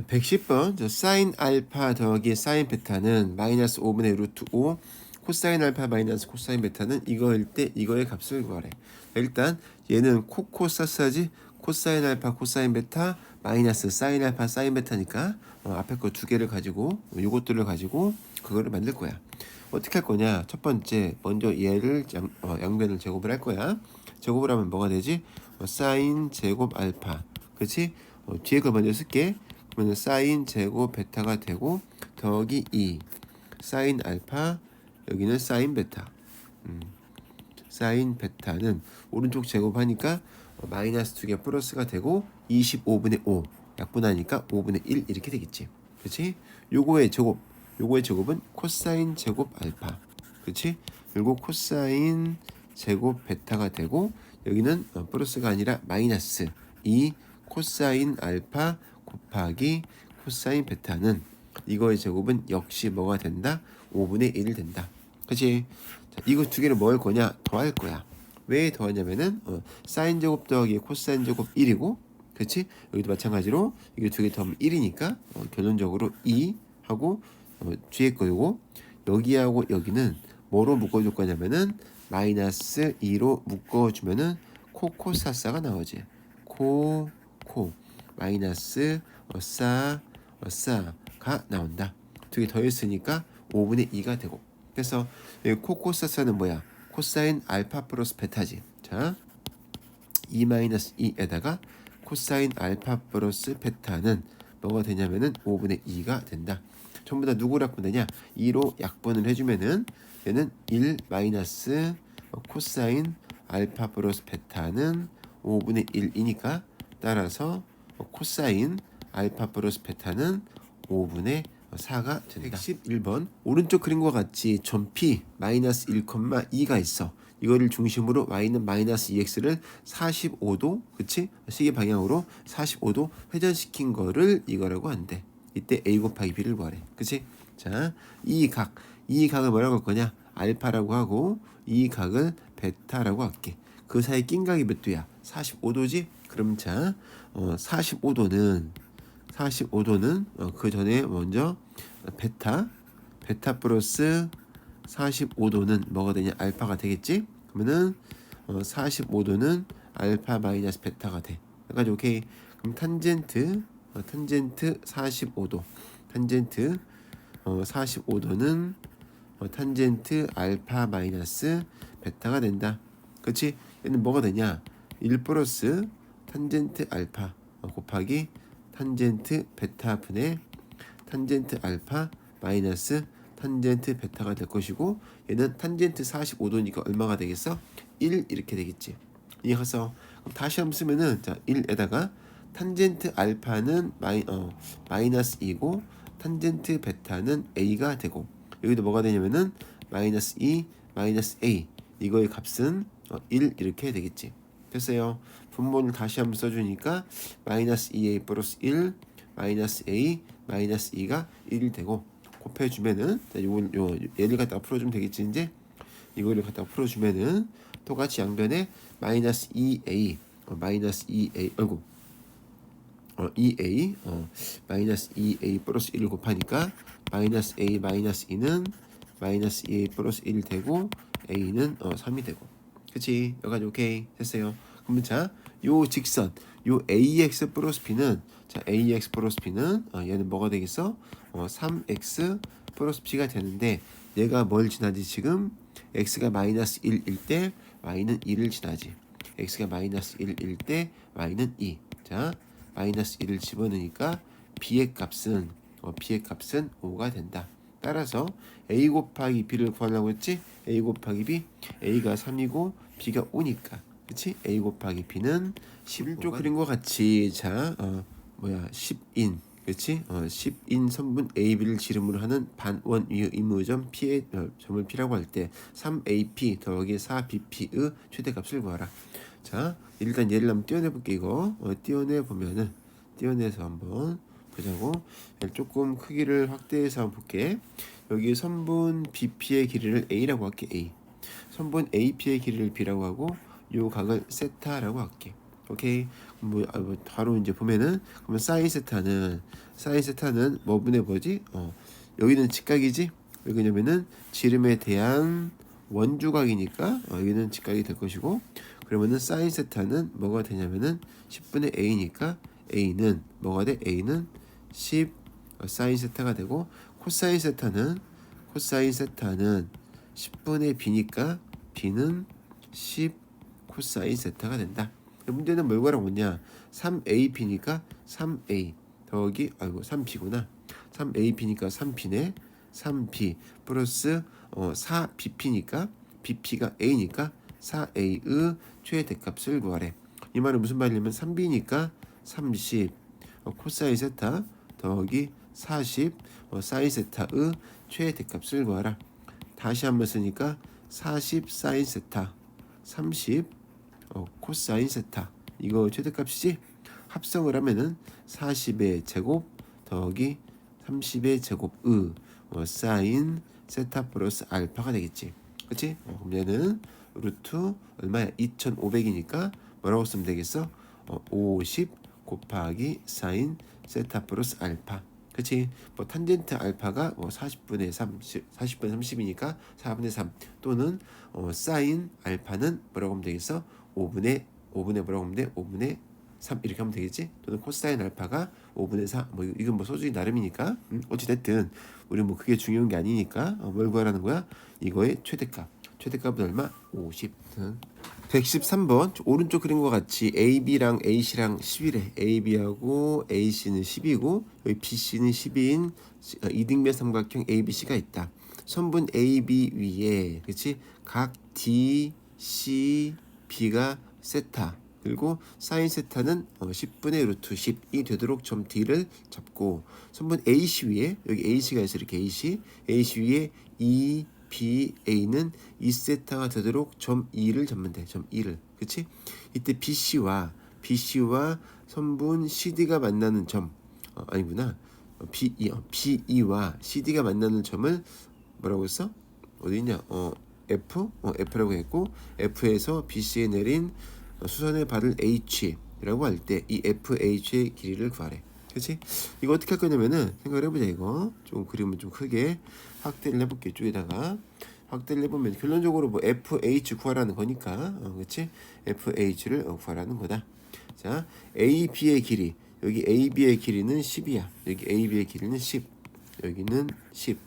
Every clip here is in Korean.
자, 110번 저 사인 알파 더하기 사인 베타는 마이너스 5분의 루트 5 코사인 알파 마이너스 코사인 베타는 이거일 때 이거의 값을 구하래. 일단 얘는 코코사스하지 코사인 알파 코사인 베타 마이너스 사인 알파 사인 베타니까 어, 앞에 거 두 개를 가지고 요것들을 가지고 그거를 만들 거야. 어떻게 할 거냐? 첫 번째 먼저 얘를 양, 어, 양변을 제곱을 할 거야. 제곱을 하면 뭐가 되지? 어, 사인 제곱 알파. 그렇지? 어, 뒤에 걸 먼저 쓸게. 그러면 사인 제곱 베타가 되고 더하기 2 사인 알파 여기는 사인 베타. 음. 사인 베타는 오른쪽 제곱하니까 어, 마이너스 두개 플러스가 되고 25분의 5 약분하니까 5분의 1 이렇게 되겠지. 그렇지? 요거의 제곱 요거의 제곱은 코사인 제곱 알파. 그렇지? 그리고 코사인 제곱 베타가 되고 여기는 어, 플러스가 아니라 마이너스 2 코사인 알파 곱하기 코사인 베타는 이거의 제곱은 역시 뭐가 된다? 5분의 1 된다. 그치? 자, 이거 두 개를 뭐할 거냐? 더할 거야. 왜 더하냐면은 어, 사인 제곱 더하기 코사인 제곱 1이고 그치? 여기도 마찬가지로 이게 두 개 더하면 1이니까 어, 결론적으로 2 하고 어, 뒤에 거고 여기하고 여기는 뭐로 묶어줄 거냐면은 마이너스 2로 묶어주면은 코코사사가 나오지. 코, 코. 마이너스 어싸, 어싸가 나온다. 두 개 더했으니까 5분의 2가 되고. 그래서 이 코코사사는 뭐야? 코사인 알파 플러스 베타지. 자, 2 마이너스 2에다가 코사인 알파 플러스 베타는 뭐가 되냐면은 5분의 2가 된다. 전부 다 누구를 약분되냐? 2로 약분을 해주면은 얘는 1 마이너스 코사인 알파 플러스 베타는 5분의 1이니까 따라서 코사인 알파 플러스 베타는 5분의 4가 된다. 111번 오른쪽 그림과 같이 점피 마이너스 1,2가 있어. 이거를 중심으로 y는 마이너스 2x를 45도 그치 시계 방향으로 45도 회전시킨 거를 이거라고 한대. 이때 a 곱하기 b를 구하래. 그치? 자, 이 각, 이 각을 뭐라고 할 거냐? 알파라고 하고 이 각을 베타라고 할게. 그 사이 낀 각이 몇 도야? 45도지? 그럼 자, 어, 45도는 45도는 어, 그 전에 먼저 베타 베타 플러스 45도는 뭐가 되냐? 알파가 되겠지? 그러면은 어, 45도는 알파 마이너스 베타가 돼. 그러니까 오케이. 그럼 탄젠트 어, 탄젠트 45도. 탄젠트 어, 45도는 어, 탄젠트 알파 마이너스 베타가 된다. 그렇지? 얘는 뭐가 되냐? 1 플러스 탄젠트 알파 어, 곱하기 탄젠트 베타 분의 탄젠트 알파 마이너스 탄젠트 베타가 될 것이고 얘는 탄젠트 45도니까 얼마가 되겠어? 1 이렇게 되겠지. 이해가서 다시 한번 쓰면은 자 1에다가 탄젠트 알파는 마이 어 마이너스 2고 탄젠트 베타는 a가 되고 여기도 뭐가 되냐면은 마이너스 2 마이너스 a 이거의 값은 어, 1 이렇게 되겠지. 됐어요. 분모를 다시 한번 써주니까 마이너스 2a 플러스 1 마이너스 a 마이너스 2가 1이 되고 곱해주면은 자, 요걸 요 얘를 갖다 풀어주면 되겠지 이제? 이거를 갖다 풀어주면은 똑같이 양변에 마이너스 2a 어, 마이너스 2a 아이고 어, 2a 어, 마이너스 2a 플러스 1을 곱하니까 마이너스 a 마이너스 2는 마이너스 2a 플러스 1 되고 a는 어, 3이 되고. 그치? 여기까지 오케이? 됐어요. 그러면 자 요 직선 요 ax 플러스 b는 자 ax 플러스 b는 어, 얘는 뭐가 되겠어? 어, 3x 플러스 b가 되는데 얘가 뭘 지나지 지금? X가 마이너스 1일 때 y는 2를 지나지. X가 마이너스 1일 때 y는 2 자 마이너스 1을 집어넣으니까 b의 값은 어, b의 값은 5가 된다. 따라서 a 곱하기 b를 구하려고 했지? a 곱하기 b? A가 3이고 b가 5니까 그치? a 곱하기 b는 11조 그림과 같이 자 어, 뭐야 10인 그치? 어, 10인 선분 AB를 지름으로 하는 반원 위의 의무점 P의 어, 점을 P라고 할 때 3AP 더하기 4BP의 최대값을 구하라. 자, 일단 얘를 한번 띄워내볼게 이거. 어, 띄워내 보면은 띄워내서 한번 보자고. 얘를 조금 크기를 확대해서 한번 볼게. 여기 선분 BP의 길이를 A라고 할게 A. 선분 AP의 길이를 B라고 하고 요 각을 세타라고 할게. 오케이. 뭐, 아, 뭐 바로 이제 보면은 그러면 사인 세타는 사인 세타는 뭐분의 뭐지? 어 여기는 직각이지? 왜냐면은 지름에 대한 원주각이니까 어, 여기는 직각이 될 것이고 그러면은 사인 세타는 뭐가 되냐면은 10분의 a니까 a는 뭐가 돼? a는 10 어, 사인 세타가 되고 코사인 세타는 코사인 세타는 10분의 b니까 b는 10 코사인 세타가 된다. 문제는 뭘 구하라고 했냐? 3AP니까 3A 더하기 아이고 3B구나. 3AP니까 3B네. 3B 플러스 어, 4BP니까 BP가 A니까 4A의 최대값을 구하래. 이 말은 무슨 말이냐면 3B니까 30 어, 코사인 세타 더하기 40 어, 사인 세타의 최대값을 구하라. 다시 한번 쓰니까 40 사인 세타 30 어, 코사인 세타 이거 최대값이지 합성을 하면은 40의 제곱 더하기 30의 제곱 의 어, 사인 세타 플러스 알파가 되겠지 그치? 어, 그럼 얘는 루트 얼마야 2500이니까 뭐라고 쓰면 되겠어? 어, 50 곱하기 사인 세타 플러스 알파 그치? 뭐 탄젠트 알파가 뭐 40분의 30, 40분의 30이니까 4분의 3 또는 어, 사인 알파는 뭐라고 하면 되겠어? 5분의 5분의 뭐라고 하면 돼? 5분의 3 이렇게 하면 되겠지? 또는 코사인 알파가 5분의 4. 뭐 이건 뭐 소수이 나름이니까. 음, 어찌 됐든 우리 뭐 그게 중요한 게 아니니까 어, 뭘 구하라는 거야? 이거의 최대값. 최대값은 얼마? 50. 음. 113번 오른쪽 그림과 같이 AB랑 AC랑 11에 AB하고 AC는 10이고 여기 BC는 12인 이등변 삼각형 ABC가 있다. 선분 AB 위에 그렇지 각 D, C, B가 세타 그리고 사인 세타는 어, 10분의 루트 10이 되도록 점 D를 잡고 선분 AC 위에 여기 AC가 있어 이렇게 AC AC 위에 E B, A는 2세타가 되도록 점 2를 잡면 돼. 점 2를. 그치? 이때 BC와 BC와 선분 CD가 만나는 점 어, 아니구나. 어, BE, 어, BE와 CD가 만나는 점을 뭐라고 했어? 어디 있냐? 어, F? 어, F라고 했고 F에서 BC에 내린 어, 수선을 받을 H라고 할 때 이 FH의 길이를 구하래. 그렇지? 이거 어떻게 할 거냐면은 생각을 해보자 이거 좀 그림을 좀 크게 확대를 해볼게 쪽에다가 확대를 해보면 결론적으로 뭐 FH 구하라는 거니까 어, 그렇지? FH를 어, 구하라는 거다. 자 AB의 길이 여기 AB의 길이는 10이야. 여기 AB의 길이는 10. 여기는 10.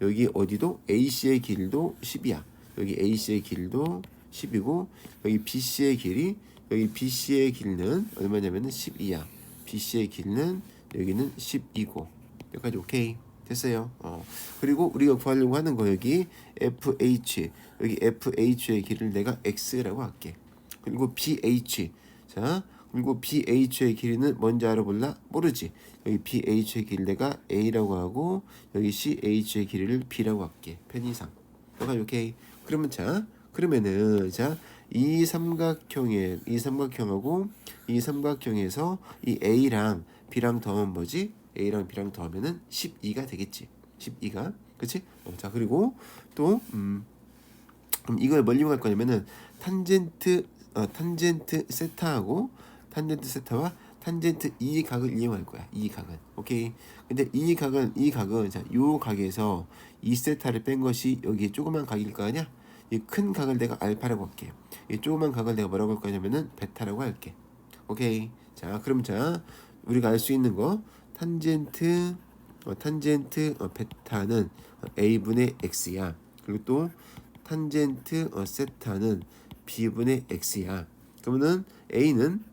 여기 어디도 AC의 길도 10이야. 여기 AC의 길도 10이고 여기 BC의 길이 여기 BC의 길이는 얼마냐면은 12야. BC의 길이는 여기는 10이고 여기까지 오케이 됐어요. 어 그리고 우리가 구하려고 하는 거 여기 FH 여기 FH의 길이를 내가 X라고 할게. 그리고 BH 자 그리고 BH의 길이는 뭔지 알아볼라? 모르지. 여기 BH의 길이 내가 A라고 하고 여기 CH의 길이를 B라고 할게. 편의상. 여기까지 오케이. 그러면 자 그러면은 자 이 삼각형에 이 삼각형하고 이 삼각형에서 이 A랑 B랑 더하면 뭐지? A랑 B랑 더하면은 12가 되겠지. 12가. 그치? 어, 자, 그리고 또, 음, 그럼 이걸 뭘 이용할 거냐면은 탄젠트, 어, 탄젠트 세타하고 탄젠트 세타와 탄젠트 이 각을 이용할 거야. 이 각은. 오케이. 근데 이 각은, 이 각은, 자, 요 각에서 이 세타를 뺀 것이 여기 조그만 각일 거 아니야? 이 큰 각을 내가 알파라고 할게. 이 조그만 각을 내가 뭐라고 할 거냐면은 베타라고 할게. 오케이. 자, 그럼 자, 우리가 알 수 있는 거 탄젠트 어, 탄젠트 어, 베타는 어, a분의 x야. 그리고 또 탄젠트 어, 세타는 b분의 x야. 그러면은 a는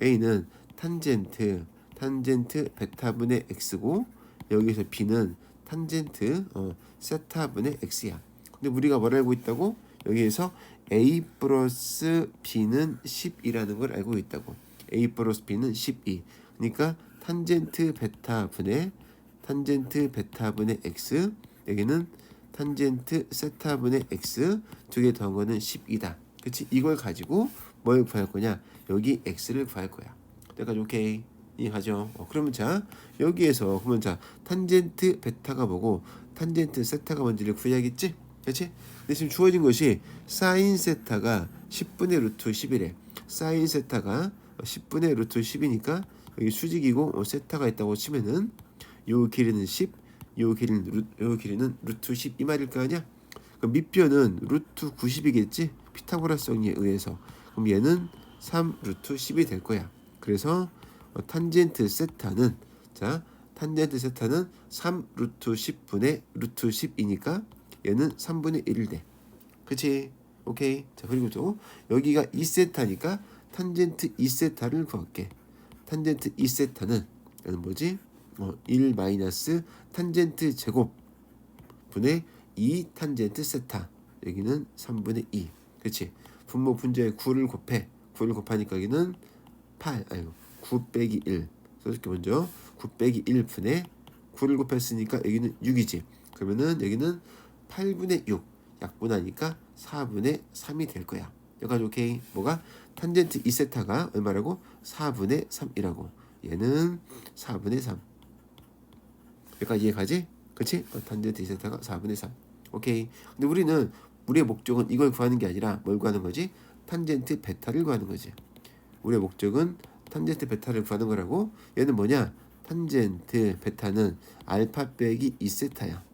a는 탄젠트 탄젠트 베타분의 x고 여기서 b는 탄젠트 어, 세타분의 x야. 근데 우리가 뭘 알고 있다고? 여기에서 a 플러스 b는 10이라는 걸 알고 있다고. a 플러스 b는 12. 그러니까 탄젠트 베타 분의 탄젠트 베타 분의 x 여기는 탄젠트 세타 분의 x 두 개 더한 거는 10이다. 그치? 이걸 가지고 뭘 구할 거냐? 여기 x를 구할 거야. 여기까지 오케이. 이해하죠? 어, 그러면 자 여기에서 그러면 자 탄젠트 베타가 뭐고 탄젠트 세타가 뭔지를 구해야겠지? 그렇지? 근데 지금 주어진 것이 사인 세타가 10분의 루트 11에 사인 세타가 10분의 루트 10이니까 여기 수직이고 어, 세타가 있다고 치면은 요 길이는 10, 요 길이는 루, 요 길이는 루트 10 이 말일 거 아니야? 그럼 밑변은 루트 90이겠지? 피타고라스 정리에 의해서 그럼 얘는 3 루트 10이 될 거야. 그래서 어, 탄젠트 세타는 자 탄젠트 세타는 3 루트 10분의 루트 10이니까 얘는 3분의 1이 돼. 그치? 오케이. 자 그리고 또 여기가 2세타니까 탄젠트 2세타를 구할게. 탄젠트 2세타는 얘는 뭐지? 어, 1 마이너스 탄젠트 제곱 분의 2 탄젠트 세타 여기는 3분의 2 그치 분모 분자에 9를 곱해 9를 곱하니까 여기는 8 아이고 9 빼기 1 써줄게 먼저 9 빼기 1 분의 9를 곱했으니까 여기는 6이지 그러면은 여기는 8분의 6 약분하니까 4분의 3이 될 거야. 여기까지 오케이. 뭐가? 탄젠트 2세타가 얼마라고? 4분의 3이라고. 얘는 4분의 3 여기까지 이해가지? 그치? 어, 탄젠트 2세타가 4분의 3 오케이. 근데 우리는 우리의 목적은 이걸 구하는 게 아니라 뭘 구하는 거지? 탄젠트 베타를 구하는 거지. 우리의 목적은 탄젠트 베타를 구하는 거라고? 얘는 뭐냐? 탄젠트 베타는 알파 빼기 2세타야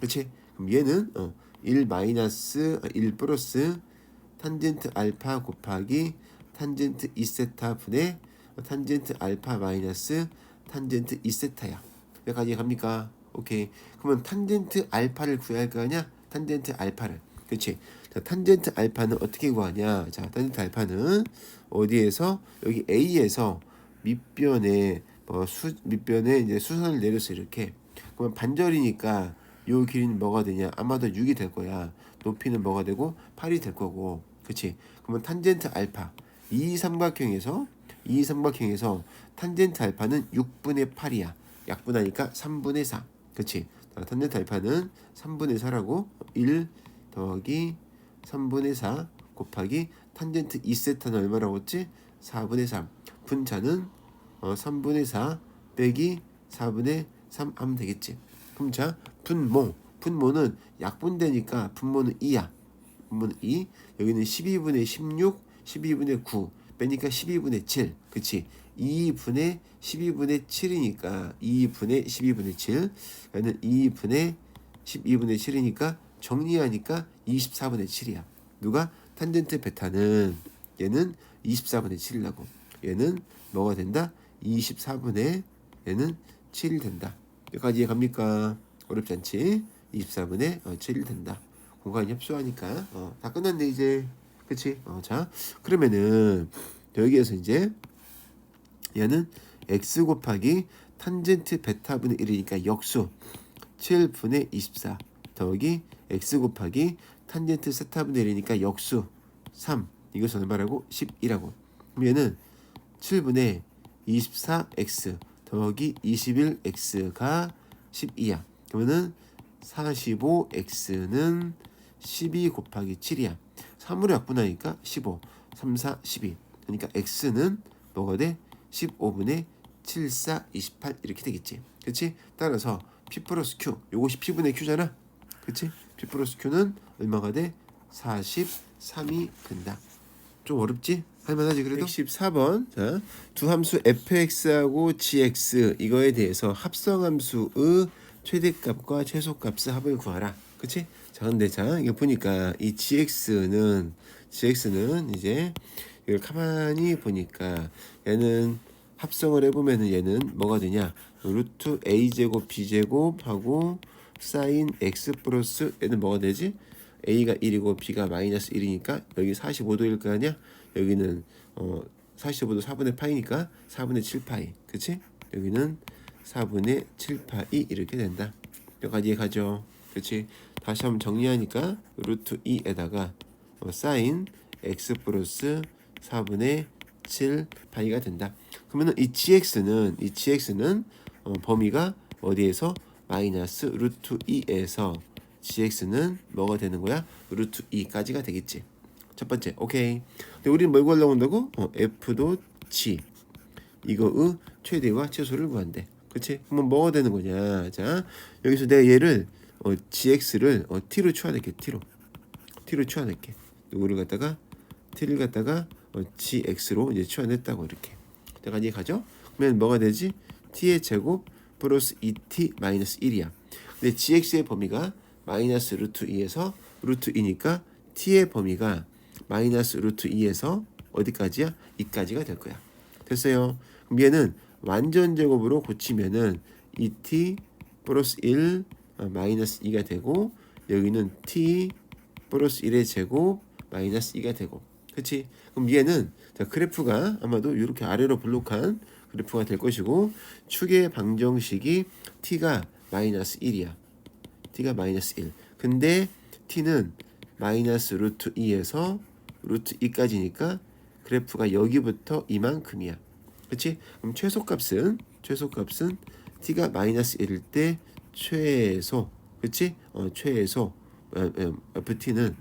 그치? 그럼 얘는 어, 1 마이너스 1 플러스 탄젠트 알파 곱하기 탄젠트 2세타 분의 탄젠트 알파 마이너스 탄젠트 2세타야 여기까지 갑니까? 오케이. 그러면 탄젠트 알파를 구해야 할거 아니야? 탄젠트 알파를. 그렇지? 자, 탄젠트 알파는 어떻게 구하냐? 자, 탄젠트 알파는 어디에서 여기 A에서 밑변에 뭐수 밑변에 이제 수선을 내려서 이렇게 그러면 반절이니까 요 길이는 뭐가 되냐? 아마도 6이 될 거야. 높이는 뭐가 되고 8이 될 거고. 그렇지? 그러면 탄젠트 알파 이 삼각형에서 이 삼각형에서 탄젠트 알파는 6분의 8이야. 약분하니까 3분의 4. 그치? 탄젠트 알파는 3분의 4라고 1 더하기 3분의 4 곱하기 탄젠트 2세타는 얼마라고 했지? 4분의 3. 분자는 어, 3분의 4 빼기 4분의 3 하면 되겠지. 그럼 자, 분모. 분모는 약분되니까 분모는 2야. 분모는 2. 여기는 12분의 16, 12분의 9. 빼니까 12분의 7. 그치? 2분의 12분의 7이니까 2분의 12분의 7 얘는 2분의 12분의 7이니까 정리하니까 24분의 7이야. 누가 탄젠트 베타는 얘는 24분의 7이라고. 얘는 뭐가 된다? 24분의 얘는 7이 된다. 여기까지 이해갑니까? 어렵지 않지? 24분의 어, 7이 된다. 공간이 협소하니까 어, 다 끝났네 이제. 그치? 어, 자 그러면은 여기에서 이제 얘는 x 곱하기 탄젠트 베타분의 1이니까 역수 7분의 24 더하기 x 곱하기 탄젠트 세타분의 1이니까 역수 3 이것은 얼마라고? 10이라고 그럼 얘는 7분의 24x 더하기 21x가 12야 그러면은 45x는 12 곱하기 7이야 3으로 약분하니까 15 3, 4, 12 그러니까 x는 뭐가 돼? 15분의 7, 4, 28 이렇게 되겠지. 그렇지? 따라서 P 플러스 Q 요것이 P분의 Q잖아. 그렇지? P 플러스 Q는 얼마가 돼? 43이 된다. 좀 어렵지? 할만하지 그래도? 114번 자, 두 함수 fx하고 gx 이거에 대해서 합성함수의 최대값과 최소값의 합을 구하라. 그치? 자 근데 자 이거 보니까 이 gx는 gx는 이제 이걸 가만히 보니까 얘는 합성을 해보면은 얘는 뭐가 되냐 루트 a 제곱 b 제곱하고 사인 x 플러스 얘는 뭐가 되지 a가 1이고 b가 마이너스 1이니까 여기 45도일 거 아니야 여기는 어 45도 4분의 파이니까 4분의 7파이 그치 여기는 4분의 7파이 이렇게 된다 여기까지 가죠 그치 다시 한번 정리하니까 루트 2에다가 어, 사인 x 플러스 4분의 7 파이가 된다. 그러면 이 gx는 이 gx는 어, 범위가 어디에서 마이너스 루트 2에서 gx는 뭐가 되는 거야? 루트 2까지가 되겠지. 첫 번째, 오케이. 근데 우리는 뭘 구하려고 한다고? 어, f도 g 이거의 최대와 최소를 구한대. 그치? 그러면 뭐가 되는 거냐? 자, 여기서 내가 얘를 어, gx를 어, t로 추가할게. t로 t로 추가할게. 이거를 갖다가 t를 갖다가 어, gx로 이제 치환했다고 이렇게. 내가 이해 가죠? 그러면 뭐가 되지? t의 제곱 플러스 2t 마이너스 1이야. 근데 gx의 범위가 마이너스 루트 2에서 루트 2니까 t의 범위가 마이너스 루트 2에서 어디까지야? 2까지가 될 거야. 됐어요. 그럼 얘는 완전 제곱으로 고치면은 2t 플러스 1 어, 마이너스 2가 되고 여기는 t 플러스 1의 제곱 마이너스 2가 되고 그렇지? 그럼 얘는 자, 그래프가 아마도 이렇게 아래로 블록한 그래프가 될 것이고 축의 방정식이 t가 마이너스 1이야. t가 마이너스 1. 근데 t는 마이너스 루트 2에서 루트 2까지니까 그래프가 여기부터 이만큼이야. 그렇지? 그럼 최소값은 최소값은 t가 마이너스 1일 때 최소 그렇지? 어, 최소 어, 어, ft는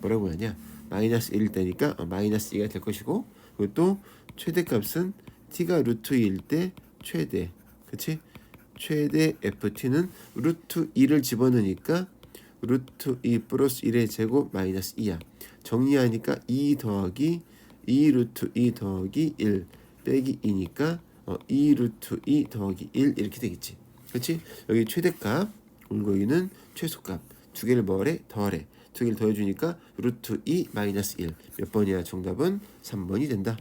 뭐라고 하냐? 마이너스 1일 때니까 어, 마이너스 2가 될 것이고 또 최대값은 t가 루트 2일 때 최대 그렇지? 최대 ft는 루트 2를 집어넣으니까 루트 2 플러스 1의 제곱 마이너스 2야. 정리하니까 2 더하기 2 루트 2 더하기 1 빼기 2니까 어, 2 루트 2 더하기 1 이렇게 되겠지. 그렇지? 여기 최대값 온거기는 최소값 두 개를 뭐래? 더하래. 두 개를 더해주니까 루트 2 마이너스 1 몇 번이야? 정답은 3번이 된다.